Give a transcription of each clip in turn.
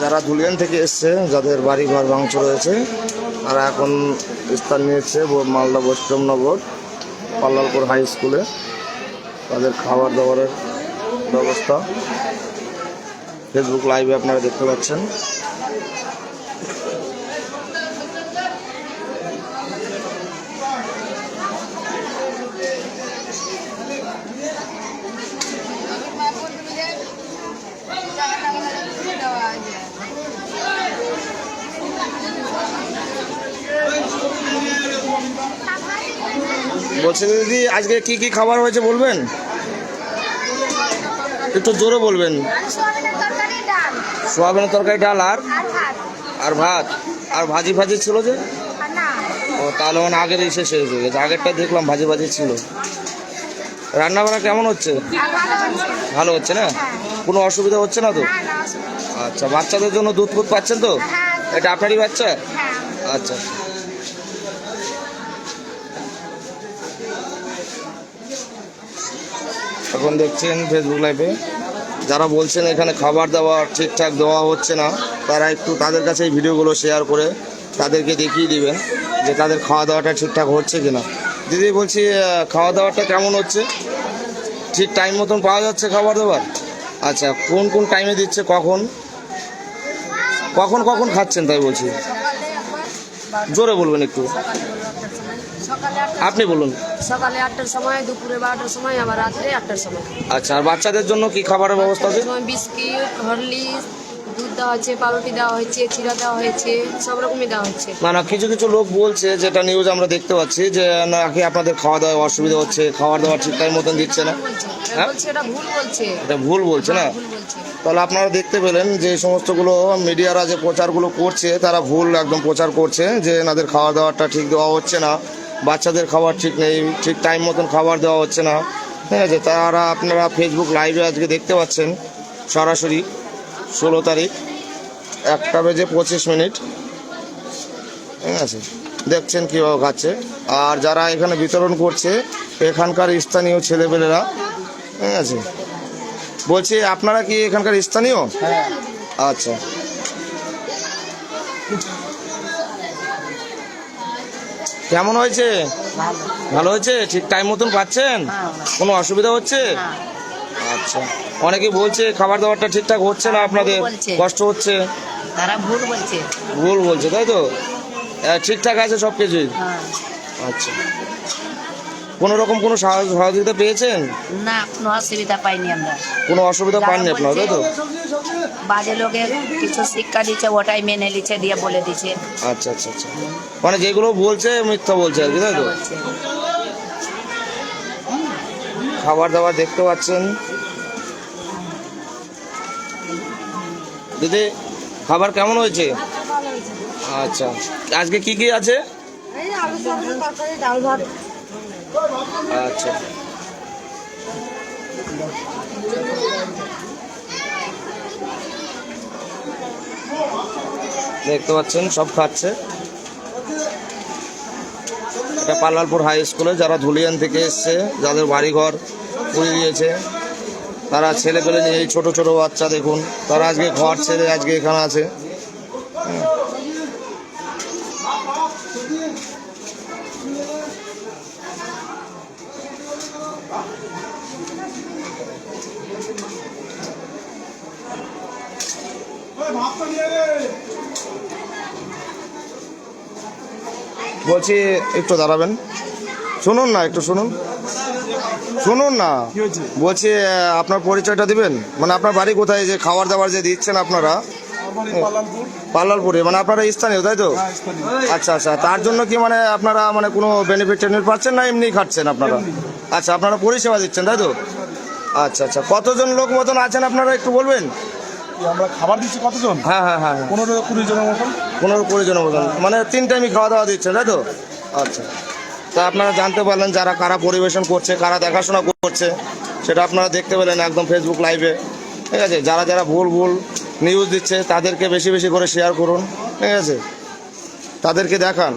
যারা ধুলিয়ান থেকে এসছে, যাদের বাড়ি ঘর ভাঙচুর রয়েছে তারা এখন স্থান নিয়েছে মালদা বৈষ্ণবনগর, পাল্লালপুর হাই স্কুলে। তাদের খাবার দাবারের ব্যবস্থা। ফেসবুক লাইভে আপনারা দেখতে পাচ্ছেন। বলছি দিদি আজকে কি কি খাবার হয়েছে বলবেন? একটু জোরে বলবেন। সোয়াবিনের তরকারি ডাল। আর? আর ভাত। আর ভাজি ভাজি ছিল যে? ও তাহলে মানে আগের এসে শেষ হয়ে গেছে আগেরটা দেখলাম ভাজি ভাজি ছিল। রান্না বান্না কেমন হচ্ছে? ভালো হচ্ছে। না? কোনো অসুবিধা হচ্ছে না তো? আচ্ছা বাচ্চাদের জন্য দুধ ফুধ পাচ্ছেন তো? হ্যাঁ। এটা আপনারই বাচ্চা? হ্যাঁ। আচ্ছা। এখন দেখছেন ফেসবুক লাইভে যারা বলছেন এখানে খাবার দাবার ঠিকঠাক দেওয়া হচ্ছে না, তারা একটু তাদের কাছে এই ভিডিওগুলো শেয়ার করে তাদেরকে দেখিয়ে দিবেন যে তাদের খাওয়া দাওয়াটা ঠিকঠাক হচ্ছে কিনা। দিদি বলছি খাওয়া দাওয়াটা কেমন হচ্ছে? ঠিক টাইম মতন পাওয়া যাচ্ছে খাবার দাবার? আচ্ছা কোন কোন টাইমে দিচ্ছে, কখন? কখন কখন খাচ্ছেন তাই বলছি? জোরে বলবেন একটু। আপনি বলুন। সকালে আটটার সময় দুপুরে বারোটার সময় আবার রাত্রে আটটার সময়। আচ্ছা আর বাচ্চাদের জন্য কি খাবারের ব্যবস্থা আছে? বিস্কিট হরলিক্স দুধ দেওয়া হচ্ছে পাউরুটি দেওয়া হয়েছে চিরা দেওয়া হয়েছে সব রকমই দেওয়া হচ্ছে। না না কিছু কিছু লোক বলছে যেটা নিউজ আমরা দেখতে পাচ্ছি যে নাকি আপনাদের খাওয়া দাওয়া অসুবিধা হচ্ছে খাবার দাবার ঠিক টাইম মতন দিচ্ছে না। হ্যাঁ? বলছে এটা ভুল বলছে। এটা ভুল বলছে না? ভুল বলছে। তাহলে আপনারা দেখতে পেলেন যে সমস্তগুলো মিডিয়ারা যে প্রচারগুলো করছে, তারা ভুল একদম প্রচার করছে যে এনাদের খাওয়া দাওয়াটা ঠিক দেওয়া হচ্ছে না, বাচ্চাদের খাবার ঠিক নেই, ঠিক টাইম মতন খাবার দেওয়া হচ্ছে না। ঠিক আছে, তারা আপনারা ফেসবুক লাইভে আজকে দেখতে পাচ্ছেন, সরাসরি ষোলো তারিখ, একটা বেজে পঁচিশ মিনিট। ঠিক আছে, দেখছেন কীভাবে খাচ্ছে। আর যারা এখানে বিতরণ করছে, এখানকার স্থানীয় ছেলেপেলেরা, ঠিক আছে বলছি আপনারা কি এখানকার স্থানীয়? আচ্ছা। কেমন হয়েছে? ভালো হয়েছে? ঠিক টাইম মতন পাচ্ছেন? কোনো অসুবিধা হচ্ছে? আচ্ছা। অনেকে বলছে খাবার দাবারটা ঠিকঠাক হচ্ছে না আপনাদের? কষ্ট হচ্ছে? তারা ভুল বলছে। ভুল বলছে তাই তো? ঠিকঠাক আছে সব কিছুই হ্যাঁ। আচ্ছা। কোনো রকম কোনো সাহায্য- সহযোগিতা পেয়েছেন? না কোনো অসুবিধা পাইনি আমরা। কোনো অসুবিধা পাননি আপনারা তাই তো? বাজে লোকে কিছু শিক্ষা দিচ্ছে ওটাই মেনে নিচ্ছে দিয়ে বলে দিচ্ছে। আচ্ছা আচ্ছা আচ্ছা। মানে যেগুলো বলছে মিথ্যা বলছে আর কি তাই তো? খাবার দাবার দেখতে পাচ্ছেন? দিদি খাবার কেমন হয়েছে? আচ্ছা আজকে কি কি আছে? আলু তরকারি ডাল ভাত। আচ্ছা। দেখতে পাচ্ছেন, সব খাচ্ছে। এটা পাল্লালপুর হাই স্কুলে, যারা ধুলিয়ান থেকে এসছে, যাদের বাড়িঘর পুড়ে দিয়েছে তারা ছেলে পেলে নিয়ে এই ছোট ছোট বাচ্চা দেখুন। তারা আজকে ঘর ছেড়ে আজকে এখানে আছে। বলছি একটু দাঁড়াবেন। শুনুন না একটু শুনুন। শুনুন না। বলছি আপনার পরিচয়টা দিবেন? মানে আপনার বাড়ি কোথায়? যে খাবার দাবার যে দিচ্ছেন আপনারা? পাল্লালপুরে মানে আপনারা স্থানীয় তাই তো? আচ্ছা আচ্ছা। তার জন্য কি মানে আপনারা মানে কোনো বেনিফিট টেনিফিট পাচ্ছেন না এমনি খাচ্ছেন আপনারা? আচ্ছা আপনারা পরিষেবা দিচ্ছেন তাই তো? আচ্ছা আচ্ছা। কতজন লোক মতন আছেন আপনারা একটু বলবেন? আমরা খাবার দিচ্ছি কতজন? হ্যাঁ হ্যাঁ হ্যাঁ হ্যাঁ। পনেরো কুড়ি জনের মতন? পনেরো কুড়ি জনের মতন। মানে তিন টাইমই খাওয়া দাওয়া দিচ্ছে তাই তো? আচ্ছা। তা আপনারা জানতে পারলেন যারা কারা পরিবেশন করছে কারা দেখাশোনা করছে সেটা আপনারা দেখতে পেলেন একদম ফেসবুক লাইভে ঠিক আছে? যারা যারা ভুল ভুল নিউজ দিচ্ছে তাদেরকে বেশি বেশি করে শেয়ার করুন। ঠিক আছে? তাদেরকে দেখান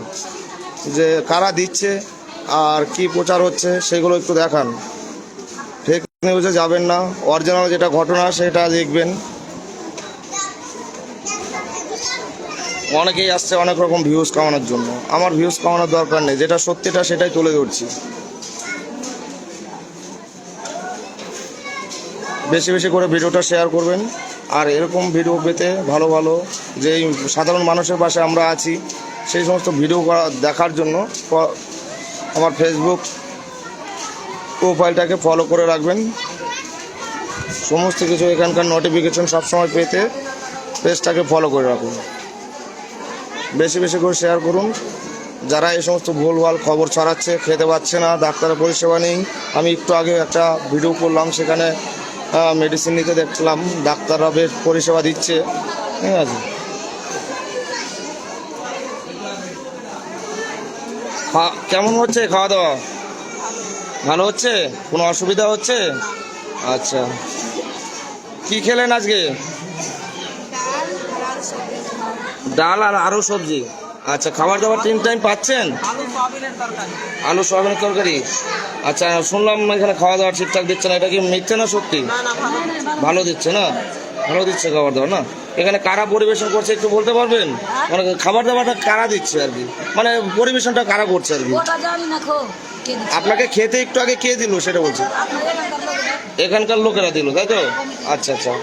যে কারা দিচ্ছে আর কি প্রচার হচ্ছে সেগুলো একটু দেখান। ঠিক নিউজে যাবেন না। অরিজিনাল যেটা ঘটনা সেটা দেখবেন। অনেকেই আসছে অনেক রকম ভিউজ কামানোর জন্য। আমার ভিউজ কামানোর দরকার নেই, যেটা সত্যিটা সেটাই তুলে ধরছি। বেশি বেশি করে ভিডিওটা শেয়ার করবেন। আর এরকম ভিডিও পেতে ভালো ভালো যেই সাধারণ মানুষের পাশে আমরা আছি, সেই সমস্ত ভিডিও করা দেখার জন্য আমার ফেসবুক প্রোফাইলটাকে ফলো করে রাখবেন। সমস্ত কিছু এখানকার নোটিফিকেশন সবসময় পেতে পেজটাকে ফলো করে রাখুন। বেশি বেশি করে শেয়ার করুন। যারা এই সমস্ত ভুলভাল খবর ছড়াচ্ছে, খেতে পাচ্ছে না, ডাক্তারের পরিষেবা নেই, আমি একটু আগে একটা ভিডিও করলাম, সেখানে মেডিসিন নিতে দেখলাম, ডাক্তাররা বেশ পরিষেবা দিচ্ছে, ঠিক আছে? কেমন হচ্ছে খাওয়া দাওয়া? ভালো হচ্ছে? কোনো অসুবিধা হচ্ছে? আচ্ছা। কি খেলেন আজকে? ডাল আর আরও সবজি। আচ্ছা খাবার দাবার তিন টাইম পাচ্ছেন? আলু সয়াবিনের তরকারি। আচ্ছা শুনলাম এখানে খাওয়া দাওয়া ঠিকঠাক দিচ্ছে না। এটা কি মিথ্যে না সত্যি? ভালো দিচ্ছে। না? ভালো দিচ্ছে খাবার দাবার না? এখানে কারা পরিবেশন করছে একটু বলতে পারবেন? মানে খাবার দাবারটা কারা দিচ্ছে আর কি? মানে পরিবেশনটা কারা করছে আর কি? আপনাকে খেতে একটু আগে কে দিল সেটা বলছি। এখানকার লোকেরা। এখানকার লোকেরা দিল তাই তো? আচ্ছা আচ্ছা।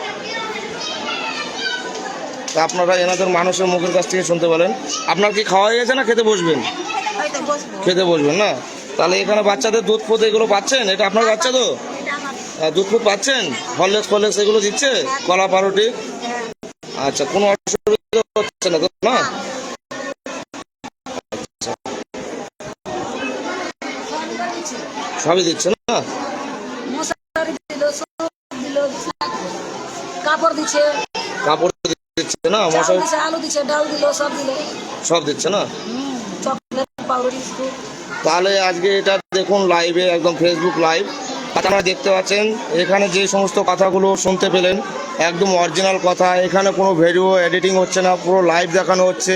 তা আপনারা এনাদের মানুষের মুখের কাছ থেকে শুনতে পারেন আপনার কি খাওয়া হয়ে গেছে না খেতে বসবেন? খেতে বসবেন না? তাহলে এখানে বাচ্চাদের দুধ ফুদ এগুলো পাচ্ছেন? এটা আপনার বাচ্চা তো? আহ, দুধ ফুদ পাচ্ছেন? হরলেক্স ফরলেক্স এগুলো দিচ্ছে? কলা পাউরুটি আচ্ছা কোনো অসুবিধা হচ্ছে না তো? না? আচ্ছা। সবই দিচ্ছে না? কাপড় দিচ্ছে। কাপড় দিচ্ছে না? মশাই? আলু দিচ্ছে ডাল দিল সব দিল। সব দিচ্ছে না? তাহলে আজকে এটা দেখুন লাইভে একদম ফেসবুক লাইভ আপনারা দেখতে পাচ্ছেন এখানে যে সমস্ত কথাগুলো শুনতে পেলেন একদম অরিজিনাল কথা। এখানে কোনো ভিডিও এডিটিং হচ্ছে না পুরো লাইভ দেখানো হচ্ছে।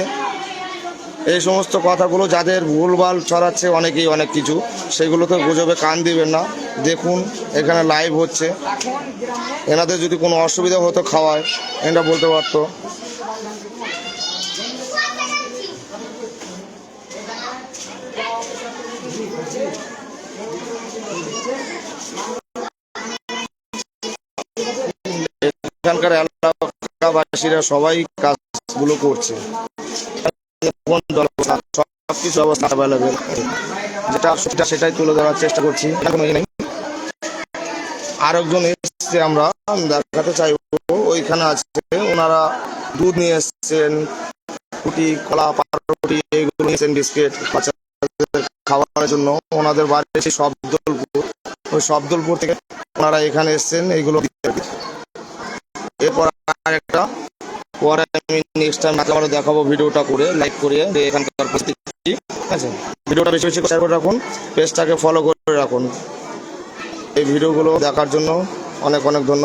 এই সমস্ত কথাগুলো যাদের ভুলভাল ছড়াচ্ছে অনেকেই অনেক কিছু সেগুলোতে গুজবে কান দিবেন না। দেখুন, এখানে লাইভ হচ্ছে। এনাদের যদি কোনো অসুবিধা হতো খাওয়ায় এটা বলতে পারতো। এখানকার এলাকাবাসীরা সবাই কাজগুলো করছে। কোন ব্যবস্থা অ্যাভেলেবেল যেটা, সেটা, সেটাই তুলে ধরার চেষ্টা করছি। এটা কোনো নেই। আরেকজন এসছে আমরা দেখাতে চাইব। ওইখানে আছে, ওনারা দুধ নিয়ে এসছেন, রুটি, কলা পাউরুটি এগুলো নিয়েছেন বিস্কিট, বাচ্চাদের খাওয়ার জন্য। ওনাদের বাড়ি সেই শব্দলপুর। ওই শব্দলপুর থেকে ওনারা এখানে এসছেন, এইগুলো। এরপর আর একটা পরে আমি নেক্সট টাইম আবার দেখাবো ভিডিওটা করে লাইক করে এখানকার পরিস্থিতি ঠিক আছে? ভিডিওটা বেশি বেশি শেয়ার করে রাখুন পেজটাকে ফলো করে রাখুন। এই ভিডিওগুলো দেখার জন্য অনেক অনেক ধন্যবাদ।